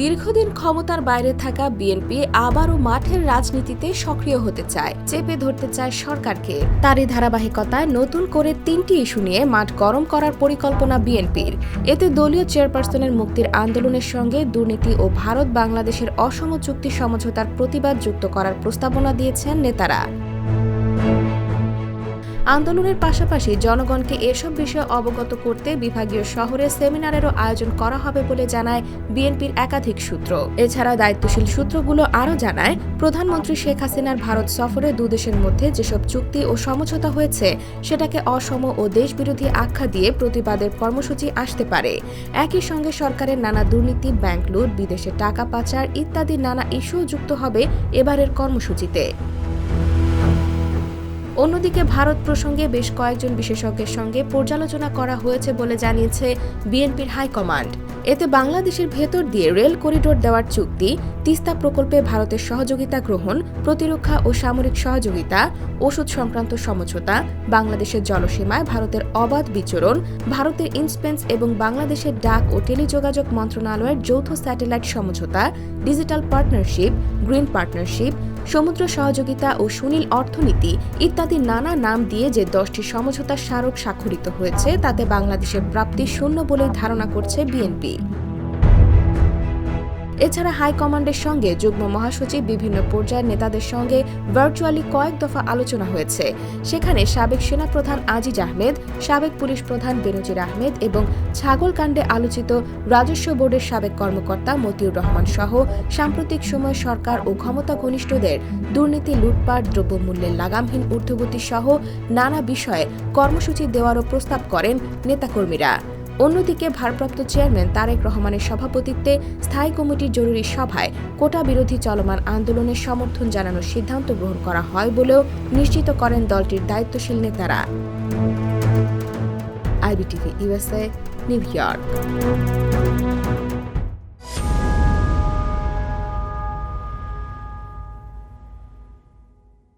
দীর্ঘদিন ক্ষমতার বাইরে থাকা বিএনপি আবারও মাঠের রাজনীতিতে সক্রিয় হতে চায়, চেপে ধরতে চায় সরকারকে। তারই ধারাবাহিকতায় নতুন করে তিনটি ইস্যু নিয়ে মাঠ গরম করার পরিকল্পনা বিএনপির। এতে দলীয় চেয়ারপারসনের মুক্তির আন্দোলনের সঙ্গে দুর্নীতি ও ভারত বাংলাদেশের অসম চুক্তি সমঝোতার প্রতিবাদ যুক্ত করার প্রস্তাবনা দিয়েছেন নেতারা। আন্দোলনের পাশাপাশি জনগণকে এসব বিষয়ে অবগত করতে বিভাগীয় শহরে সেমিনারেরও আয়োজন করা হবে বলে জানায় বিএনপির একাধিক সূত্র। এছাড়া দায়িত্বশীল সূত্রগুলো আরও জানায়, প্রধানমন্ত্রী শেখ হাসিনার ভারত সফরে দুদেশের মধ্যে যেসব চুক্তি ও সমঝোতা হয়েছে, সেটাকে অসম ও দেশবিরোধী আখ্যা দিয়ে প্রতিবাদের কর্মসূচি আসতে পারে। একই সঙ্গে সরকারের নানা দুর্নীতি, ব্যাংক লুট, বিদেশে টাকা পাচার ইত্যাদি নানা ইস্যুও যুক্ত হবে এবারের কর্মসূচিতে। অন্যদিকে ভারত প্রসঙ্গে বেশ কয়েকজন বিশেষজ্ঞের সঙ্গে পর্যালোচনা করা হয়েছে বলে জানিয়েছে বিএনপির হাইকমান্ড। এতে বাংলাদেশের ভেতর দিয়ে রেল করিডোর দেওয়ার চুক্তি, তিস্তা প্রকল্পে ভারতের সহযোগিতা গ্রহণ, প্রতিরক্ষা ও সামরিক সহযোগিতা, ওষুধ সংক্রান্ত সমঝোতা, বাংলাদেশের জলসীমায় ভারতের অবাধ বিচরণ, ভারতের ইন্সপেন্স এবং বাংলাদেশের ডাক ও টেলিযোগাযোগ মন্ত্রণালয়ের যৌথ স্যাটেলাইট সমঝোতা, ডিজিটাল পার্টনারশিপ, গ্রিন পার্টনারশিপ, সমুদ্র সহযোগিতা ও সুনীল অর্থনীতি ইত্যাদি নানা নাম দিয়ে যে দশটি সমঝোতা স্মারক স্বাক্ষরিত হয়েছে, তাতে বাংলাদেশের প্রাপ্তি শূন্য বলেই ধারণা করছে বিএনপি। এছাড়া হাইকমান্ডের সঙ্গে যুগ্ম মহাসচিব বিভিন্ন পর্যায়ের নেতাদের সঙ্গে ভার্চুয়ালি কয়েক দফা আলোচনা হয়েছে। সেখানে সাবেক সেনাপ্রধান আজিজ আহমেদ, সাবেক পুলিশ প্রধান বেনজির আহমেদ এবং ছাগলকাণ্ডে আলোচিত রাজস্ব বোর্ডের সাবেক কর্মকর্তা মতিউর রহমান সহ সাম্প্রতিক সময় সরকার ও ক্ষমতা ঘনিষ্ঠদের দুর্নীতি, লুটপাট, দ্রব্যমূল্যের লাগামহীন ঊর্ধ্বগতি সহ নানা বিষয়ে কর্মসূচি দেওয়ারও প্রস্তাব করেন নেতাকর্মীরা। অন্যদিকে ভারপ্রাপ্ত চেয়ারম্যান তারেক রহমানের সভাপতিত্বে স্থায়ী কমিটির জরুরি সভায় কোটা বিরোধী চলমান আন্দোলনের সমর্থন জানানোর সিদ্ধান্ত গ্রহণ করা হয় বলেও নিশ্চিত করেন দলটির দায়িত্বশীল নেতারা। IBTV USA New York.